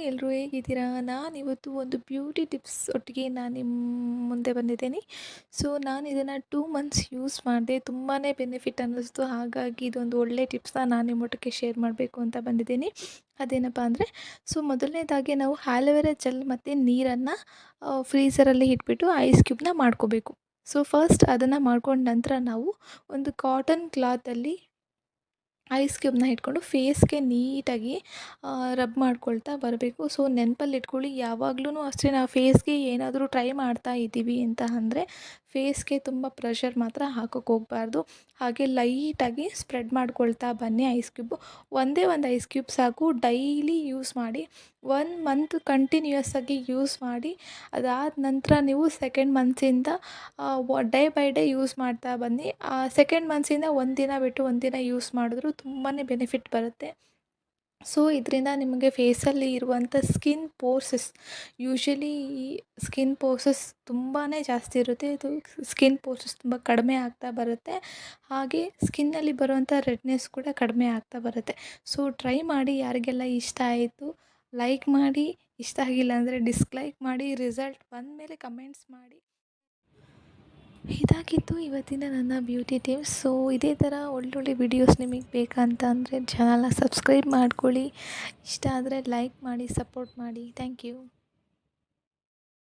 ಎಲ್ಲರೂ ಹೇಗಿದ್ದೀರಾ? ನಾನು ಇವತ್ತು ಒಂದು ಬ್ಯೂಟಿ ಟಿಪ್ಸ್ ಒಟ್ಟಿಗೆ ನಾನು ನಿಮ್ಮ ಮುಂದೆ ಬಂದಿದ್ದೀನಿ. ಸೊ, ನಾನು ಇದನ್ನು ಟೂ ಮಂತ್ಸ್ ಯೂಸ್ ಮಾಡಿದೆ. ತುಂಬಾ ಬೆನಿಫಿಟ್ ಅನ್ನಿಸ್ತು. ಹಾಗಾಗಿ ಇದೊಂದು ಒಳ್ಳೆ ಟಿಪ್ಸ್ನ ನಾನು ನಿಮ್ಮೊಟ್ಟಿಗೆ ಶೇರ್ ಮಾಡಬೇಕು ಅಂತ ಬಂದಿದ್ದೀನಿ. ಅದೇನಪ್ಪ ಅಂದರೆ, ಸೊ, ಮೊದಲನೇದಾಗಿ ನಾವು ಹ್ಯಾಲೋವೆರಾ ಜೆಲ್ ಮತ್ತು ನೀರನ್ನು ಫ್ರೀಸರಲ್ಲಿ ಇಟ್ಬಿಟ್ಟು ಐಸ್ ಕ್ಯೂಬ್ನ ಮಾಡ್ಕೋಬೇಕು. ಸೊ ಫಸ್ಟ್ ಅದನ್ನು ಮಾಡ್ಕೊಂಡ ನಂತರ ನಾವು ಒಂದು ಕಾಟನ್ ಕ್ಲಾತಲ್ಲಿ ಐಸ್ ಕ್ಯೂಬ್ನ ಇಟ್ಕೊಂಡು ಫೇಸ್ಗೆ ನೀಟಾಗಿ ರಬ್ ಮಾಡ್ಕೊಳ್ತಾ ಬರಬೇಕು. ಸೊ, ನೆನಪಲ್ಲಿ ಇಟ್ಕೊಳ್ಳಿ ಯಾವಾಗಲೂ ಅಷ್ಟೇ ನಾವು ಫೇಸ್ಗೆ ಏನಾದರೂ ಟ್ರೈ ಮಾಡ್ತಾ ಇದ್ದೀವಿ ಅಂತ ಅಂದರೆ ಫೇಸ್ಗೆ ತುಂಬ ಪ್ರೆಷರ್ ಮಾತ್ರ ಹಾಕೋಕೆ ಹೋಗಬಾರ್ದು. ಹಾಗೆ ಲೈಟಾಗಿ ಸ್ಪ್ರೆಡ್ ಮಾಡ್ಕೊಳ್ತಾ ಬನ್ನಿ ಐಸ್ ಕ್ಯೂಬು ಒಂದೇ ಒಂದು ಐಸ್ ಕ್ಯೂಬ್ ಸಾಕು ಡೈಲಿ ಯೂಸ್ ಮಾಡಿ ಒನ್ ಮಂತ್ ಕಂಟಿನ್ಯೂಯಸ್ ಆಗಿ ಯೂಸ್ ಮಾಡಿ, ಅದಾದ ನಂತರ ನೀವು ಸೆಕೆಂಡ್ ಮಂತ್ಸಿಂದ ಡೇ ಬೈ ಡೇ ಯೂಸ್ ಮಾಡ್ತಾ ಬನ್ನಿ. ಸೆಕೆಂಡ್ ಮಂತ್ಸಿಂದ ಒಂದಿನ ಬಿಟ್ಟು ಒಂದಿನ ಯೂಸ್ ಮಾಡಿದ್ರು ತುಂಬಾ ಬೆನಿಫಿಟ್ ಬರುತ್ತೆ. ಸೊ ಇದರಿಂದ ನಿಮಗೆ ಫೇಸಲ್ಲಿ ಇರುವಂಥ ಸ್ಕಿನ್ ಪೋರ್ಸಸ್ ಯೂಶ್ವಲಿ ಈ ಸ್ಕಿನ್ ಪೋರ್ಸಸ್ ತುಂಬಾ ಜಾಸ್ತಿ ಇರುತ್ತೆ. ಇದು ಸ್ಕಿನ್ ಪೋರ್ಸಸ್ ತುಂಬ ಕಡಿಮೆ ಆಗ್ತಾ ಬರುತ್ತೆ. ಹಾಗೆ ಸ್ಕಿನ್ನಲ್ಲಿ ಬರುವಂಥ ರೆಡ್ನೆಸ್ ಕೂಡ ಕಡಿಮೆ ಆಗ್ತಾ ಬರುತ್ತೆ. ಸೊ ಟ್ರೈ ಮಾಡಿ ಯಾರಿಗೆಲ್ಲ ಇಷ್ಟ ಆಯಿತು ಲೈಕ್ ಮಾಡಿ. ಇಷ್ಟ ಆಗಿಲ್ಲ ಅಂದರೆ ಡಿಸ್ಲೈಕ್ ಮಾಡಿ. ರಿಸಲ್ಟ್ ಬಂದಮೇಲೆ ಕಮೆಂಟ್ಸ್ ಮಾಡಿ. ಇದಾಗಿತ್ತು ಇವತ್ತಿನ ನನ್ನ ಬ್ಯೂಟಿ ಟಿಪ್ಸ್ ಸೊ ಇದೇ ಥರ ಒಳ್ಳೊಳ್ಳೆ ವಿಡಿಯೋಸ್ ನಿಮಗೆ ಬೇಕಂತ ಅಂದರೆ ಚಾನಲ್ನ ಸಬ್ಸ್ಕ್ರೈಬ್ ಮಾಡ್ಕೊಳ್ಳಿ. ಇಷ್ಟ ಆದರೆ ಲೈಕ್ ಮಾಡಿ ಸಪೋರ್ಟ್ ಮಾಡಿ. Thank you